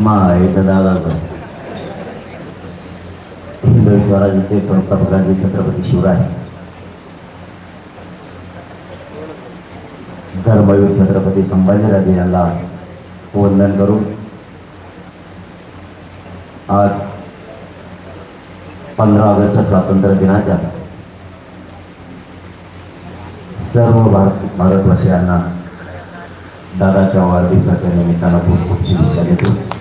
मायचं दादाचं हिंदू स्वराज्याचे संस्थापकांचे छत्रपती शिवराय. धर्मवीर छत्रपती संभाजीराजे यांना वंदन करून आज पंधरा ऑगस्ट स्वातंत्र्य दिनाच्या सर्व भारत भारतवासियांना दादाच्या वाढदिवसाच्या निमित्तानं खूप खूप शुभेच्छा देतो.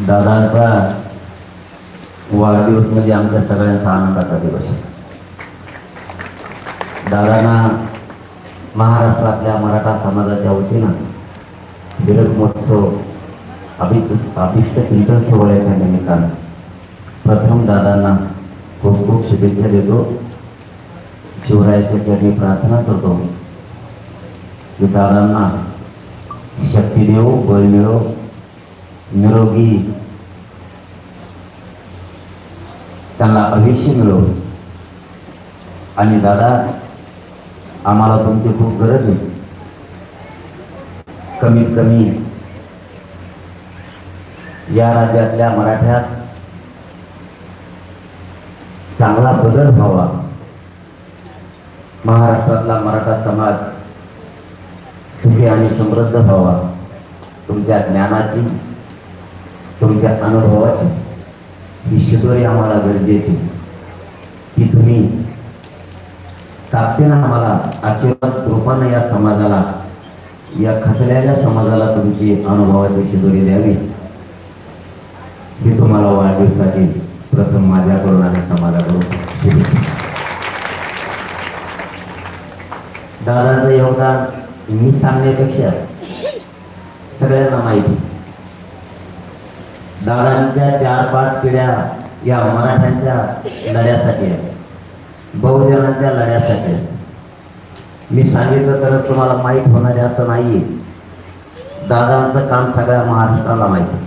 दादांचा वाढदिवस म्हणजे आमच्या सगळ्यांचा आनंदाचा दिवस. आहे दादांना महाराष्ट्रातल्या मराठा समाजाच्या वतीनं हिरक महोत्सव अभिच अभिष्ट चिंतन सोहळ्याच्या निमित्तानं प्रथम दादांना खूप खूप शुभेच्छा देतो. शिवरायाच्या चरणी प्रार्थना करतो. की दादांना शक्ती देऊ बळ मिळो. निरोगी. त्यांना आयुष्य मिळो आणि दादा आम्हाला तुमची खूप गरज आहे. कमीत कमी या राज्यातल्या मराठ्यात चांगला बदल व्हावा. महाराष्ट्रातला मराठा समाज सुखी आणि समृद्ध व्हावा. तुमच्या ज्ञानाची तुमच्या अनुभवाची ही शिदोरी आम्हाला गरजेची. की तुम्ही ताकदीनं आम्हाला आशीर्वाद रूपानं या समाजाला या खचलेल्या समाजाला तुमची अनुभवाची शिदोरी द्यावी. हे तुम्हाला वाढदिवसाठी प्रथम माझ्याकडून आणि समाजाकडून शुभेच्छा. दादाचं योगदान मी सांगण्यापेक्षा सगळ्यांना माहिती. दादांच्या चार पाच पिढ्या या मराठ्यांच्या लढ्यासाठी आहेत. बहुजनांच्या लढ्यासाठी आहेत. मी सांगितलं तर तुम्हाला माहीत होणार असं नाही दादांचं काम सगळ्या महाराष्ट्राला माहीत आहे.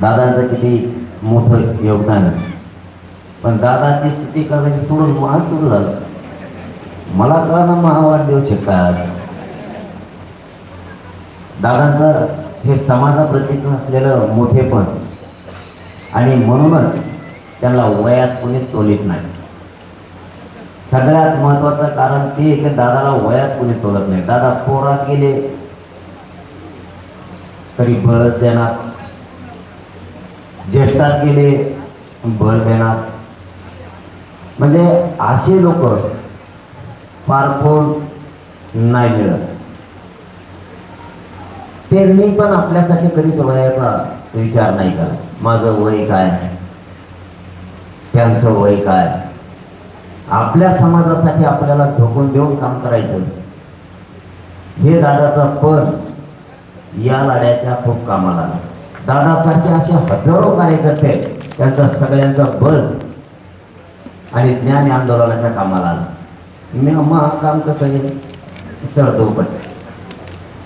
दादांचं किती मोठं योगदान आहे. पण दादाची स्थिती करण्याची सोडून महा सुरू झालं. मला कळणं महावाढ देऊ शकतात दादांचं हे समाजाप्रतीचं असलेलं मोठेपण आणि म्हणूनच त्यांना वयात कोणीच तोलीत नाही. सगळ्यात महत्वाचं कारण ते की दादाला वयात कोणी तोलत नाही. दादा पोरात गेले तरी बळच देणार. ज्येष्ठात गेले बळ देणार. म्हणजे असे लोक फार कोण नाही मिळत. त्यांनी पण आपल्यासाठी कधी वयाचा विचार नाही करा माझं वय काय त्यांचं वय काय आपल्या समाजासाठी आपल्याला झोकून देऊन काम करायचं. हे दादाचा पण या लढ्याच्या खूप कामाला आला. दादासारखे असे हजारो कार्यकर्ते आहेत. त्यांचं सगळ्यांचं बळ आणि ज्ञान आंदोलनाच्या कामाला आलं. मी मग काम कसं आहे? सरदोपट